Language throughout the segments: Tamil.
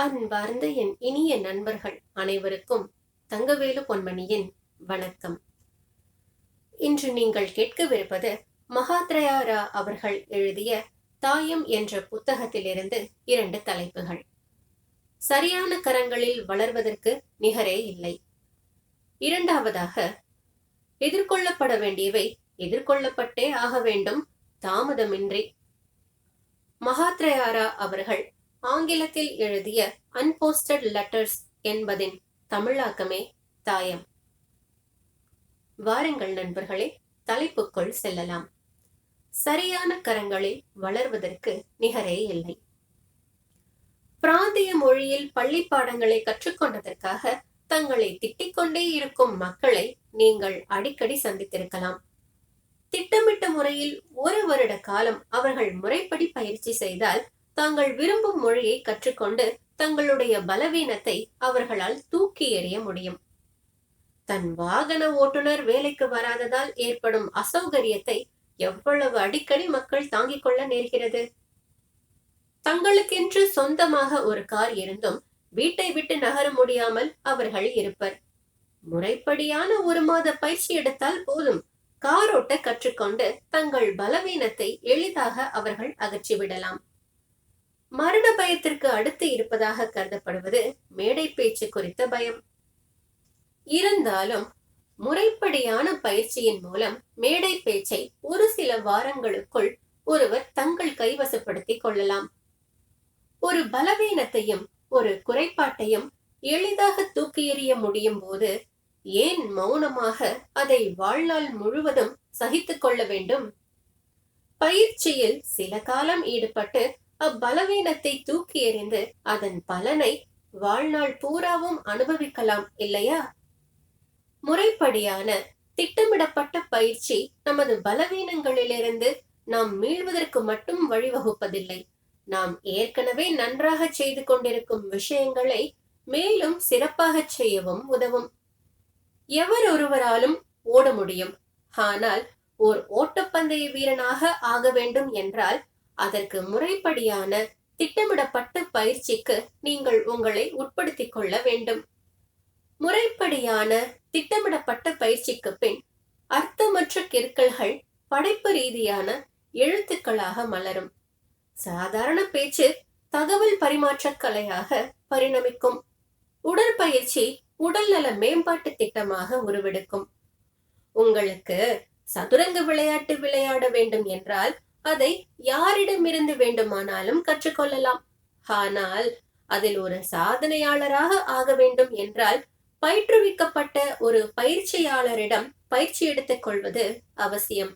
அன்பார்ந்த என் இனிய நண்பர்கள் அனைவருக்கும் தங்கவேலு பொன்மணியின் வணக்கம். இன்று நீங்கள் கேட்கவிருப்பது மகாத்ரயாரா அவர்கள் எழுதிய தாயம் என்ற புத்தகத்திலிருந்து இரண்டு தலைப்புகள். சரியான கரங்களில் வளர்வதற்கு நிகரே இல்லை. இரண்டாவதாக எதிர்கொள்ளப்பட வேண்டியவை எதிர்கொள்ளப்பட்டே ஆக வேண்டும் தாமதமின்றி. மகாத்ரயாரா அவர்கள் ஆங்கிலத்தில் எழுதிய அன்போஸ்டட் லெட்டர்ஸ் என்பதின் தமிழாக்கமே தாயம். வாருங்கள் நண்பர்களே தலைப்புக்குள் செல்லலாம். சரியான கரங்களில் வளர்வதற்கு நிகரே இல்லை. பிராந்திய மொழியில் பள்ளி பாடங்களை கற்றுக்கொண்டதற்காக தங்களை திட்டிக் கொண்டே இருக்கும் மக்களை நீங்கள் அடிக்கடி சந்தித்திருக்கலாம். திட்டமிட்ட முறையில் ஒரு வருட காலம் அவர்கள் முறைப்படி பயிற்சி செய்தால் தாங்கள் விரும்பும் மொழியை கற்றுக்கொண்டு தங்களுடைய பலவீனத்தை அவர்களால் தூக்கி எறிய முடியும். தன் வாகன ஓட்டுநர் வேலைக்கு வராததால் ஏற்படும் அசௌகரியத்தை எவ்வளவு அடிக்கடி மக்கள் தாங்கிக் கொள்ள நேர்கிறது? தங்களுக்கென்று சொந்தமாக ஒரு கார் இருந்தும் வீட்டை விட்டு நகர முடியாமல் அவர்கள் இருப்பர். முறைப்படியான ஒரு மாத பயிற்சி எடுத்தால் போதும். காரோட்ட கற்றுக்கொண்டு தங்கள் பலவீனத்தை எளிதாக அவர்கள் அகற்றிவிடலாம். மரண பயத்திற்கு அடுத்து இருப்பதாக கருதப்படுவது மேடை பேச்சு குறித்த பயம். இருந்தாலும் முறைப்படியான பயிற்சியின் மூலம் மேடை பேச்சை ஒரு சில வாரங்களுக்குள் ஒருவர் தங்கள் கைவசப்படுத்திக் கொள்ளலாம். ஒரு பலவீனத்தையும் ஒரு குறைபாட்டையும் எளிதாக தூக்கி எறிய முடியும் போது ஏன் மௌனமாக அதை வாழ்நாள் முழுவதும் சகித்துக் கொள்ள வேண்டும்? பயிற்சியில் சில காலம் ஈடுபட்டு அப்பலவீனத்தை தூக்கி எறிந்து அதன் பலனை வாழ்நாள் பூராவும் அனுபவிக்கலாம் இல்லையா? முறைப்படியான திட்டமிடப்பட்ட பயிற்சி நமது பலவீனங்களிலிருந்து நாம் மீள்வதற்கு மட்டும் வழிவகுப்பதில்லை. நாம் ஏற்கனவே நன்றாக செய்து கொண்டிருக்கும் விஷயங்களை மேலும் சிறப்பாக செய்யவும் உதவும். எவர் ஒருவராலும் ஓட முடியும். ஆனால் ஓர் ஓட்டப்பந்தய வீரனாக ஆக வேண்டும் என்றால் அதற்கு முறைப்படியான திட்டமிடப்பட்ட பயிற்சிக்கு நீங்கள் உங்களை உட்படுத்திக் கொள்ள வேண்டும். முறைப்படியான திட்டமிடப்பட்ட பயிற்சிக்கு பின் அர்த்தமற்ற கிற்கல்கள் படைப்பு ரீதியான எழுத்துக்களாக மலரும். சாதாரண பேச்சு தகவல் பரிமாற்ற கலையாக பரிணமிக்கும். உடற்பயிற்சி உடல்நல மேம்பாட்டு திட்டமாக உருவெடுக்கும். உங்களுக்கு சதுரங்க விளையாட்டு விளையாட வேண்டும் என்றால் அதை யாரிடமிருந்து வேண்டுமானாலும் கற்றுக்கொள்ளலாம். ஆனால் அதில் ஒரு சாதனையாளராக ஆக வேண்டும் என்றால் பயிற்றுவிக்கப்பட்ட ஒரு பயிற்சியாளரிடம் பயிற்சி எடுத்துக் கொள்வது அவசியம்.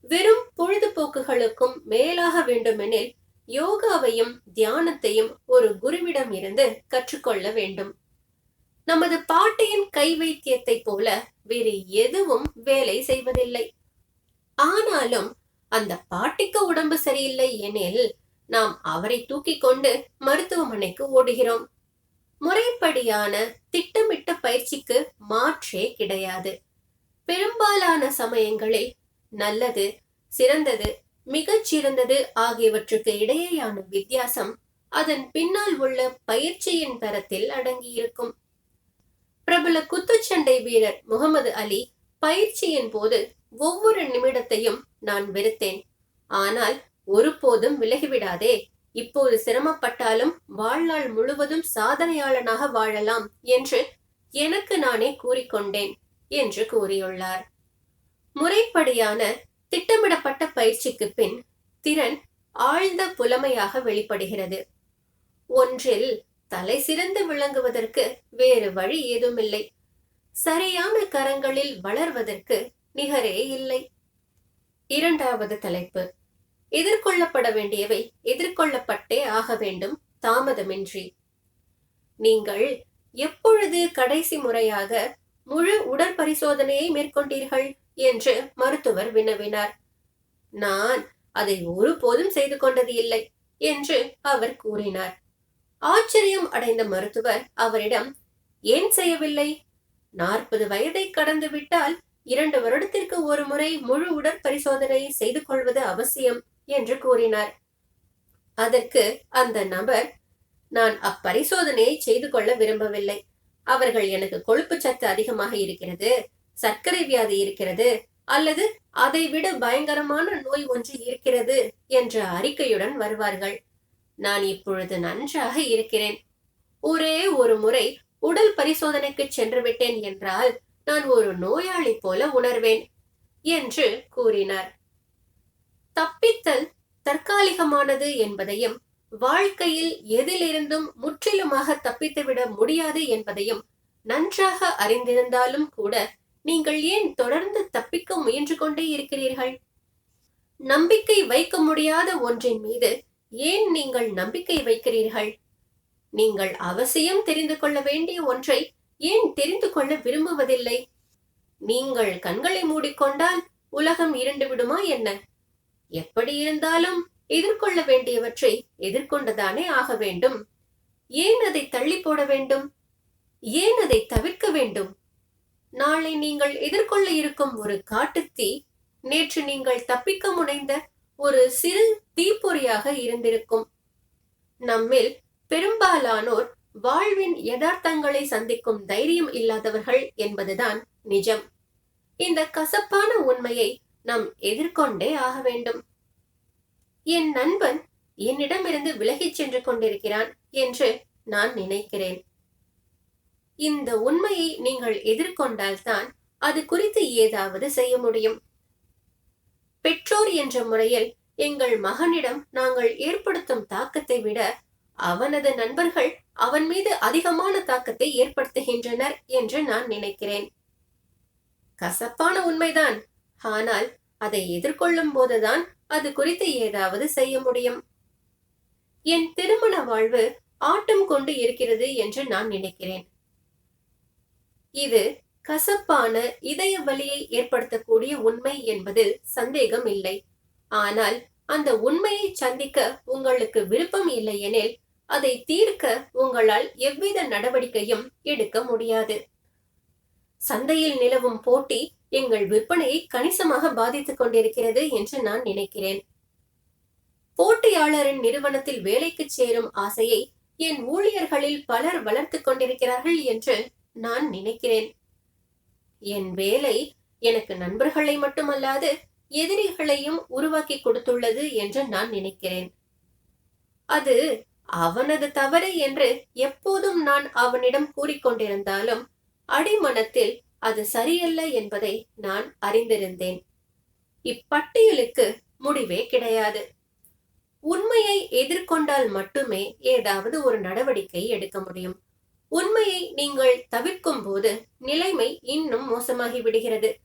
வெறும் பொழுதுபோக்குகளுக்கும் மேலாக வேண்டுமெனில் யோகாவையும் தியானத்தையும் ஒரு குருவிடம் இருந்து கற்றுக்கொள்ள வேண்டும். நமது பாட்டியின் கை வைத்தியத்தை போல வேறு எதுவும் வேலை செய்வதில்லை. ஆனாலும் அந்த பாட்டிக்கு உடம்பு சரியில்லை எனில் நாம் அவரை தூக்கி கொண்டு மருத்துவமனைக்கு ஓடுகிறோம். முறைப்படியான திட்டமிட்ட பயிற்சிக்கு மாற்றே கிடையாது. பெரும்பாலான சமயங்களில் நல்லது சிறந்தது மிகச் சிறந்தது ஆகியவற்றுக்கு இடையேயான வித்தியாசம் அதன் பின்னால் உள்ள பயிற்சியின் தரத்தில் அடங்கியிருக்கும். பிரபல குத்துச்சண்டை வீரர் முகமது அலி பயிற்சியின் போது ஒவ்வொரு நிமிடத்தையும் நான் வெறுத்தேன். ஆனால் ஒருபோதும் விலகிவிடாதே. இப்போது சிரமப்பட்டாலும் வாழ்நாள் முழுவதும் சாதனையாளனாக வாழலாம் என்று எனக்கு நானே கூறிக்கொண்டேன் என்று கூறியுள்ளார். முறைப்படியான திட்டமிடப்பட்ட பயிற்சிக்கு பின் திறன் ஆழ்ந்த புலமையாக வெளிப்படுகிறது. ஒன்றில் தலை சிறந்து விளங்குவதற்கு வேறு வழி ஏதுமில்லை. சரியான கரங்களில் வளர்வதற்கு நிகரே இல்லை. இரண்டாவது தலைப்பு. எதிர்கொள்ளப்பட வேண்டியவை எதிர்கொள்ளப்பட்டே ஆக வேண்டும் தாமதமின்றி. நீங்கள் எப்பொழுது கடைசி முறையாக முழு உடற்பரிசோதனையை மேற்கொண்டீர்கள் என்று மருத்துவர் வினவினார். நான் அதை ஒருபோதும் செய்து கொண்டது இல்லை என்று அவர் கூறினார். ஆச்சரியம் அடைந்த மருத்துவர் அவரிடம் ஏன் செய்யவில்லை? நாற்பது வயதை கடந்து விட்டால் இரண்டு வருடத்திற்கு ஒரு முறை முழு உடற்பரிசோதனை செய்து கொள்வது அவசியம் என்று கூறினார். அதற்கு அந்த நபர் நான் அப்பரிசோதனையை செய்து கொள்ள விரும்பவில்லை. அவர்கள் எனக்கு கொழுப்பு சத்து அதிகமாக இருக்கிறது சர்க்கரை வியாதி இருக்கிறது அல்லது அதைவிட பயங்கரமான நோய் ஒன்று இருக்கிறது என்ற அறிக்கையுடன் வருவார்கள். நான் இப்பொழுது நன்றாக இருக்கிறேன். ஒரே ஒரு முறை உடல் பரிசோதனைக்கு சென்று விட்டேன் என்றால் நான் ஒரு நோயாளி போல உணர்வேன் என்று கூறினார். தப்பித்தல் தற்காலிகமானது என்பதையும் வாழ்க்கையில் எதிலிருந்தும் முற்றிலுமாக தப்பித்துவிட முடியாது என்பதையும் நன்றாக அறிந்திருந்தாலும் கூட நீங்கள் ஏன் தொடர்ந்து தப்பிக்க முயன்று கொண்டே இருக்கிறீர்கள்? நம்பிக்கை வைக்க முடியாத ஒன்றின் மீது ஏன் நீங்கள் நம்பிக்கை வைக்கிறீர்கள்? நீங்கள் அவசியம் தெரிந்து கொள்ள வேண்டிய ஒன்றை ஏன் தெரிந்து கொள்ள விரும்புவதில்லை? நீங்கள் கண்களை மூடிக்கொண்டால் உலகம் இருண்டு விடுமா என்ன? எப்படி இருந்தாலும் எதிர்கொள்ள வேண்டியவற்றை எதிர்கொண்டுதானே ஆக வேண்டும். ஏன் அதை தள்ளி போட வேண்டும்? ஏன் அதை தவிர்க்க வேண்டும்? நாளை நீங்கள் எதிர்கொள்ள இருக்கும் ஒரு காட்டுத்தீ நேற்று நீங்கள் தப்பிக்க முனைந்த ஒரு சிறு தீப்பொறியாக இருந்திருக்கும். நம்மில் பெரும்பாலானோர் வாழ்வின் யதார்த்தங்களை சந்திக்கும் தைரியம் இல்லாதவர்கள் என்பதுதான் நிஜம். இந்த கசப்பான உண்மையை நாம் எதிர்கொண்டே ஆக வேண்டும். என் நண்பன் என்னிடமிருந்து விலகிச் சென்று கொண்டிருக்கிறான் என்று நான் நினைக்கிறேன். இந்த உண்மையை நீங்கள் எதிர்கொண்டால்தான் அது குறித்து ஏதாவது செய்ய முடியும். பெற்றோர் என்ற முறையில் எங்கள் மகனிடம் நாங்கள் ஏற்படுத்தும் தாக்கத்தை விட அவனது நண்பர்கள் அவன் மீது அதிகமான தாக்கத்தை ஏற்படுத்துகின்றனர் என்று நான் நினைக்கிறேன். கசப்பான உண்மைதான். ஆனால் அதை எதிர்கொள்ளும் போதுதான் அது குறித்து ஏதாவது செய்ய முடியும். என் திருமண வாழ்வு ஆட்டம் கொண்டு இருக்கிறது என்று நான் நினைக்கிறேன். இது கசப்பான இதய வலியை ஏற்படுத்தக்கூடிய உண்மை என்பதில் சந்தேகம் இல்லை. ஆனால் அந்த உண்மையை சந்திக்க உங்களுக்கு விருப்பம் இல்லை எனில் அதை தீர்க்க உங்களால் எவ்வித நடவடிக்கையும் எடுக்க முடியாது. சந்தையில் நிலவும் போட்டி எங்கள் விற்பனையை கணிசமாக பாதித்துக் கொண்டிருக்கிறது என்று நான் நினைக்கிறேன். போட்டியாளரின் நிறுவனத்தில் வேலைக்கு சேரும் ஆசையை என் ஊழியர்களில் பலர் வளர்த்துக் கொண்டிருக்கிறார்கள் என்று நான் நினைக்கிறேன். என் வேலை எனக்கு நண்பர்களை மட்டுமல்லாது எதிரிகளையும் உருவாக்கி கொடுத்துள்ளது என்று நான் நினைக்கிறேன். அது அவனது தவறு என்று எப்போதும் நான் அவனிடம் கூறிக்கொண்டிருந்தாலும் அடிமனத்தில் அது சரியல்ல என்பதை நான் அறிந்திருந்தேன். இப்பட்டியலுக்கு முடிவே கிடையாது. உண்மையை எதிர்கொண்டால் மட்டுமே ஏதாவது ஒரு நடவடிக்கை எடுக்க முடியும். உண்மையை நீங்கள் தவிர்க்கும் போது நிலைமை இன்னும் மோசமாகி விடுகிறது.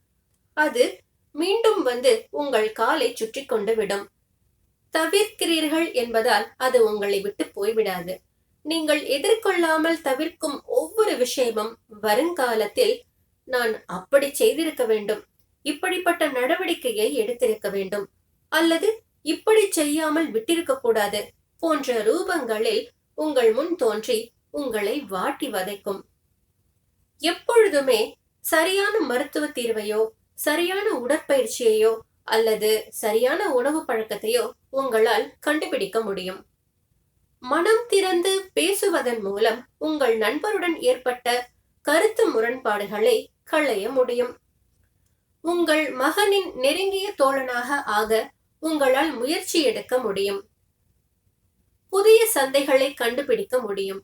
அது மீண்டும் வந்து உங்கள் காலை சுற்றி கொண்டு விடும். தவிர்க்கிறீர்கள் என்பதால் அது உங்களை விட்டு போய்விடாது. நீங்கள் எதிர்கொள்ளாமல் தவிர்க்கும் ஒவ்வொரு விஷயமும் வருங்காலத்தில் நான் அப்படி செய்திருக்க வேண்டும். இப்படிப்பட்ட நடவடிக்கையை எடுத்திருக்க வேண்டும். அல்லது இப்படி செய்யாமல் விட்டிருக்க கூடாது போன்ற ரூபங்களில் உங்கள் முன் தோன்றி உங்களை வாட்டி வதைக்கும். எப்பொழுதுமே சரியான மருத்துவ தீர்வையோ சரியான உடற்பயிற்சியையோ அல்லது சரியான உணவு பழக்கத்தையோ உங்களால் கண்டுபிடிக்க முடியும். மனம் திறந்து பேசுவதன் மூலம் உங்கள் நண்பருடன் ஏற்பட்ட கருத்து முரண்பாடுகளை களைய முடியும். உங்கள் மகனின் நெருங்கிய தோழனாக ஆக உங்களால் முயற்சி எடுக்க முடியும். புதிய சந்தைகளை கண்டுபிடிக்க முடியும்.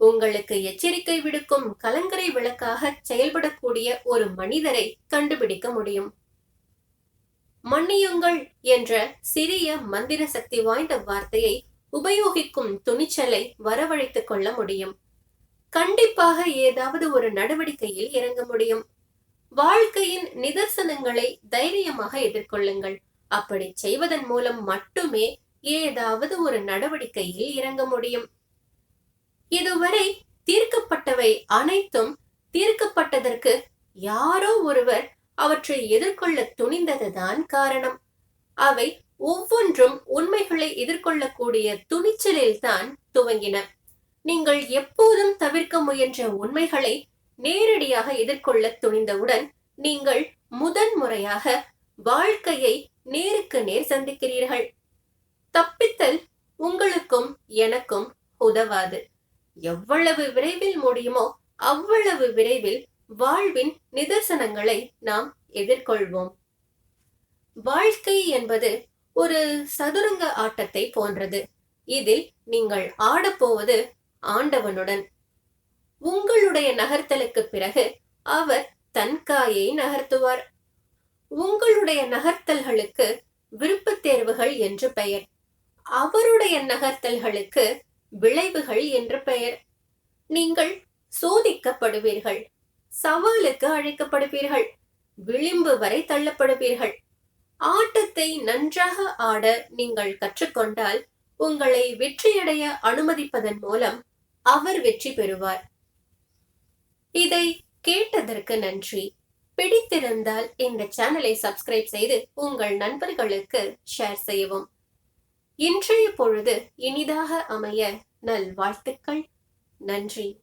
உங்களுக்கு எச்சரிக்கை விடுக்கும் கலங்கரை விளக்காக செயல்படக்கூடிய ஒரு மனிதரை கண்டுபிடிக்க முடியும். மன்னியுங்கள் என்ற சிறிய மந்திர சக்தி வாய்ந்த வார்த்தையை உபயோகிக்கும் துணிச்சலை வரவழைத்துக் கொள்ள முடியும். கண்டிப்பாக ஏதாவது ஒரு நடவடிக்கையில் இறங்க முடியும். வாழ்க்கையின் நிதர்சனங்களை தைரியமாக எதிர்கொள்ளுங்கள். அப்படி செய்வதன் மூலம் மட்டுமே ஏதாவது ஒரு நடவடிக்கையில் இறங்க முடியும். இதுவரை தீர்க்கப்பட்டவை அனைத்தும் தீர்க்கப்பட்டதற்கு யாரோ ஒருவர் அவற்றை எதிர்கொள்ள துணிந்ததுதான் காரணம். அவை ஒவ்வொன்றும் உண்மைகளை எதிர்கொள்ளக்கூடிய துணிச்சலில்தான் துவங்கின. நீங்கள் எப்போதும் தவிர்க்க முயன்ற உண்மைகளை நேரடியாக எதிர்கொள்ள துணிந்தவுடன் நீங்கள் முதன் முறையாக வாழ்க்கையை நேருக்கு நேர் சந்திக்கிறீர்கள். தப்பித்தல் உங்களுக்கும் எனக்கும் உதவாது. எவ்வளவு விரைவில் முடியுமோ அவ்வளவு விரைவில் வாழ்வின் நிதர்சனங்களை நாம் எதிர்கொள்வோம். வாழ்க்கை என்பது ஒரு சதுரங்க ஆட்டத்தை போன்றது. இதில் நீங்கள் ஆடப்போவது ஆண்டவனுடன். உங்களுடைய நகர்த்தலுக்கு பிறகு அவர் தன் காயை நகர்த்துவார். உங்களுடைய நகர்த்தல்களுக்கு விருப்பத் தேர்வுகள் என்று பெயர். அவருடைய நகர்த்தல்களுக்கு விளைவுகள் என்று பெயர். நீங்கள் சோதிக்கப்படுவீர்கள். சவாலுக்கு அழைக்கப்படுவீர்கள். விளிம்பு வரை தள்ளப்படுவீர்கள். ஆட்டத்தை நன்றாக ஆட நீங்கள் கற்றுக்கொண்டால் உங்களை வெற்றியடைய அனுமதிப்பதன் மூலம் அவர் வெற்றி பெறுவார். இதை கேட்டதற்கு நன்றி. பிடித்திருந்தால் இந்த சேனலை சப்ஸ்கிரைப் செய்து உங்கள் நண்பர்களுக்கு ஷேர் செய்யவும். இன்றைய பொழுது இனிதாக அமைய நல்வாழ்த்துக்கள். நன்றி.